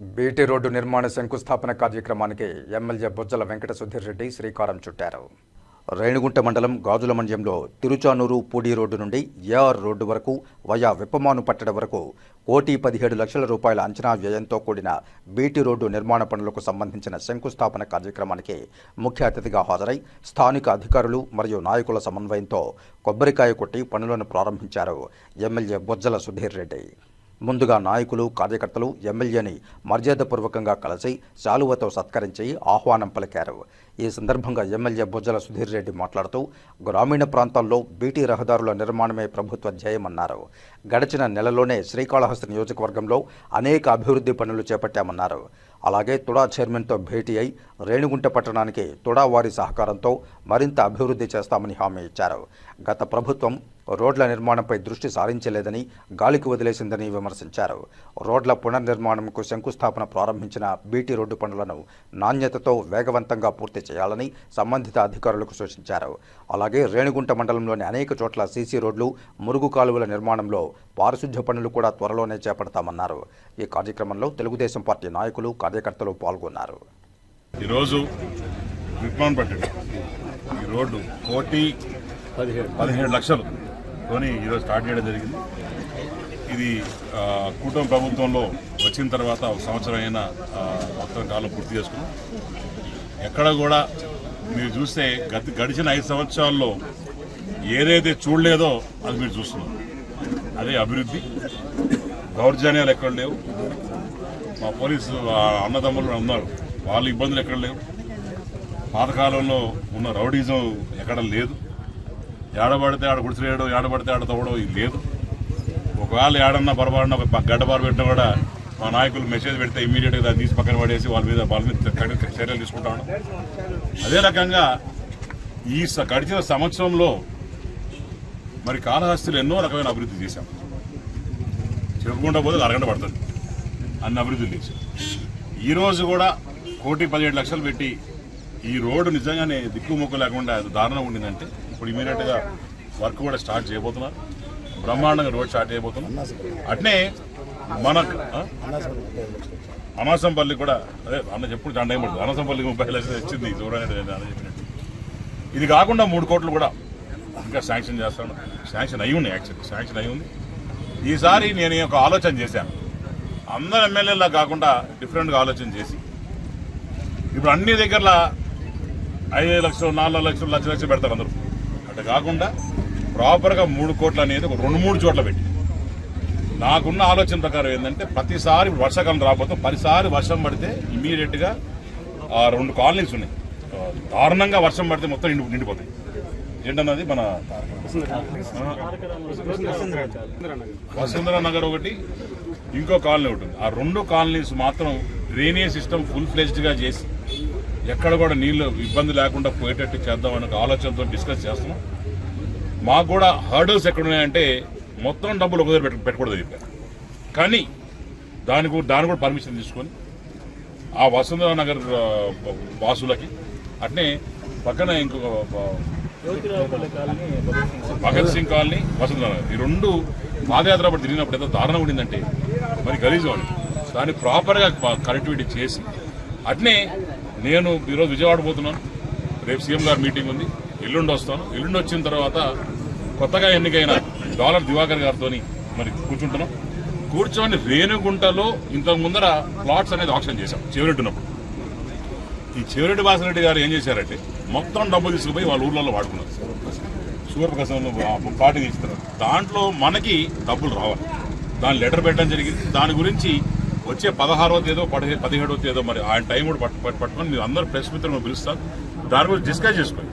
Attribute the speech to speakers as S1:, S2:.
S1: BT road నిర్మాణ శంకుస్థాపన కార్యక్రమానికి ఎమ్మెల్యే బొజ్జల వెంకట సుధీర్ రెడ్డి శ్రీకారం చుట్టారు. రేణిగుంట మండలం గాజుల మండలంలో తిరుచానూరు పూడి రోడ్డు నుండి ఏఆర్ రోడ్డు వరకు వయా విప్పమాను పట్టడం వరకు కోటి పదిహేడు లక్షల రూపాయల అంచనా వ్యయంతో కూడిన బీటీ రోడ్డు నిర్మాణ పనులకు సంబంధించిన శంకుస్థాపన కార్యక్రమానికి ముఖ్య అతిథిగా హాజరై స్థానిక అధికారులు మరియు నాయకుల సమన్వయంతో కొబ్బరికాయ కొట్టి పనులను ప్రారంభించారు ఎమ్మెల్యే బొజ్జల సుధీర్ రెడ్డి. ముందుగా నాయకులు కార్యకర్తలు ఎమ్మెల్యేని మర్యాదపూర్వకంగా కలిసి శాలువతో సత్కరించి ఆహ్వానం పలికారు. ఈ సందర్భంగా ఎమ్మెల్యే బుజ్జల సుధీర్ రెడ్డి మాట్లాడుతూ గ్రామీణ ప్రాంతాల్లో బీటీ రహదారుల నిర్మాణమే ప్రభుత్వ ధ్యేయమన్నారు. గడిచిన నెలలోనే శ్రీకాళహస్తి నియోజకవర్గంలో అనేక అభివృద్ధి పనులు చేపట్టామన్నారు. అలాగే తుడా చైర్మన్తో భేటీ అయి రేణిగుంట పట్టణానికి తుడా వారి సహకారంతో మరింత అభివృద్ధి చేస్తామని హామీ ఇచ్చారు. గత ప్రభుత్వం రోడ్ల నిర్మాణంపై దృష్టి సారించలేదని గాలికి వదిలేసిందని విమర్శించారు. రోడ్ల పునర్నిర్మాణంకు శంకుస్థాపన ప్రారంభించిన బీటీ రోడ్డు పనులను నాణ్యతతో వేగవంతంగా పూర్తి చేయాలని సంబంధిత అధికారులకు సూచించారు. అలాగే రేణిగుంట మండలంలోని అనేక చోట్ల సీసీ రోడ్లు మురుగు కాలువల నిర్మాణంలో పారిశుధ్య పనులు కూడా త్వరలోనే చేపడతామన్నారు. ఈ కార్యక్రమంలో తెలుగుదేశం పార్టీ నాయకులు కార్యకర్తలు పాల్గొన్నారు.
S2: ఈరోజు విప్మాన్ పట్టాడు. ఈ రోడ్డు కోటి పదిహేడు లక్షలు తోని ఈరోజు స్టార్ట్ చేయడం జరిగింది. ఇది కుటుంబ కూటమి ప్రభుత్వంలో వచ్చిన తర్వాత ఒక సంవత్సరం అయినా మొత్తం కాలం పూర్తి చేసుకున్నాం. ఎక్కడ కూడా మీరు చూస్తే గత గడిచిన ఐదు సంవత్సరాల్లో ఏదైతే చూడలేదో అది మీరు చూస్తున్నారు. అదే అభివృద్ధి. దౌర్జన్యాలు ఎక్కడ లేవు. మా పోలీసు అన్నదమ్ములు ఉన్నారు. వాళ్ళు ఇబ్బందులు ఎక్కడ లేవు. పాతకాలంలో ఉన్న రౌడీజం ఎక్కడ లేదు. ఏడబడితే ఆడ గుడిసెలేయడం ఏడబడితే ఆడ తవ్వడం ఇది లేదు. ఒకవేళ ఏడన్నా పొరపాటున ఒక గడ్డ బారు పెట్టినా కూడా మా నాయకులు మెసేజ్ పెడితే ఇమీడియట్గా దాన్ని తీసి పక్కన పడేసి వాళ్ళ మీద వాళ్ళ మీద చర్యలు తీసుకుంటా అదే రకంగా ఈ స- గడిచిన సంవత్సరంలో మరి కాళహస్తిలో ఎన్నో రకమైన అభివృద్ధి చేశాం. చెప్పుకుంటా పోతే అరగంట పడుతుంది. అన్ని అభివృద్ధి చేశాం ఈరోజు కూడా కోటి పదిహేడు లక్షలు పెట్టి ఈ రోడ్డు నిజంగానే దిక్కుముక్కు లేకుండా దారుణం ఉండిందంటే ఇప్పుడు ఇమీడియట్గా వర్క్ కూడా స్టార్ట్ చేయబోతున్నారు. బ్రహ్మాండంగా రోడ్ స్టార్ట్ చేయబోతున్నాం అట్నే మన ఆ? అనాసంపల్లి కూడా అదే అన్న చెప్పుడు దాని టైం పడుతుంది అనాసంపల్లికి ముప్పై లక్షలు వచ్చింది చూడలేదు అన్న చెప్పినట్టు. ఇది కాకుండా మూడు కోట్లు కూడా ఇంకా శాంక్షన్ చేస్తాను. శాంక్షన్ అయి ఉంది యాక్చువల్లీ శాంక్షన్ అయి ఉంది. ఈసారి నేను ఈ యొక్క ఆలోచన చేశాను. అందరు ఎమ్మెల్యేలా కాకుండా డిఫరెంట్గా ఆలోచన చేసి ఇప్పుడు అన్ని దగ్గరలా ఐదు లక్షలు నాలుగు లక్షలు లక్ష లక్షలు పెడతారు అందరూ. అట్లా కాకుండా ప్రాపర్గా మూడు కోట్లు అనేది ఒక రెండు మూడు చోట్ల పెట్టి. నాకున్న ఆలోచన ప్రకారం ఏంటంటే ప్రతిసారి ఇప్పుడు వర్షాకాలం రాబోతే పదిసారి వర్షం పడితే ఇమీడియట్గా ఆ రెండు కాలనీస్ ఉన్నాయి. దారుణంగా వర్షం పడితే మొత్తం నిండి నిండిపోతాయి. ఏంటన్నది మన వసుంధర నగర్ ఒకటి ఇంకో కాలనీ ఉంటుంది ఆ రెండు కాలనీస్ మాత్రం డ్రైనేజ్ సిస్టమ్ ఫుల్ ఫ్లెజ్డ్గా చేసి ఎక్కడ కూడా నీళ్ళు ఇబ్బంది లేకుండా పోయేటట్టు చేద్దామని అనే ఆలోచనతో డిస్కస్ చేస్తున్నాం. మాకు కూడా హర్డల్స్ ఎక్కడ ఉన్నాయంటే మొత్తం డబ్బులు ఒక పెట్ట పెట్టకూడదు చెప్పారు. కానీ దాని కూడా- దాని కూడా పర్మిషన్ తీసుకొని ఆ వసుంధర నగర్ వాసులకి అట్నే పక్కన ఇంకొక భగత్ సింగ్ కాలనీ వసంత ఈ రెండు పాదయాత్ర అప్పుడు తిరిగినప్పుడు ఎంత దారుణం ఉండిందంటే మరి గలీజ్ వాళ్ళు. దాన్ని ప్రాపర్గా కనెక్టివిటీ చేసి అట్నే నేను ఈరోజు విజయవాడ పోతున్నాను. రేపు సీఎం గారు మీటింగ్ ఉంది. ఎల్లుండి వస్తాను. ఎల్లుండి వచ్చిన తర్వాత కొత్తగా ఎన్నికైన డాలర్ దివాకర్ గారితో మరి కూర్చుంటున్నాం. కూర్చొని రేణుగుంటలో ఇంతకు ముందర ప్లాట్స్ అనేది ఆప్షన్ చేశాం. చివరిట్టున్నప్పుడు ఈ చివరెడ్డి వాసరెడ్డి గారు ఏం చేశారంటే మొత్తం డబ్బు తీసుకుపోయి వాళ్ళ ఊర్లలో వాడుకున్నారు. సూర్యప్రకాశంలో పార్టీ తీస్తారు దాంట్లో మనకి డబ్బులు రావాలి. దాని లెటర్ పెట్టడం జరిగింది. దాని గురించి వచ్చే పదహారవ తేదో పదిహే పదిహేడవ తేదో మరి ఆయన టైం కూడా పట్టు పట్టుకొని మీరు అందరూ ప్రెస్ మిత్రులను పిలుస్తారు. దాని గురించి డిస్కస్ చేసుకోండి.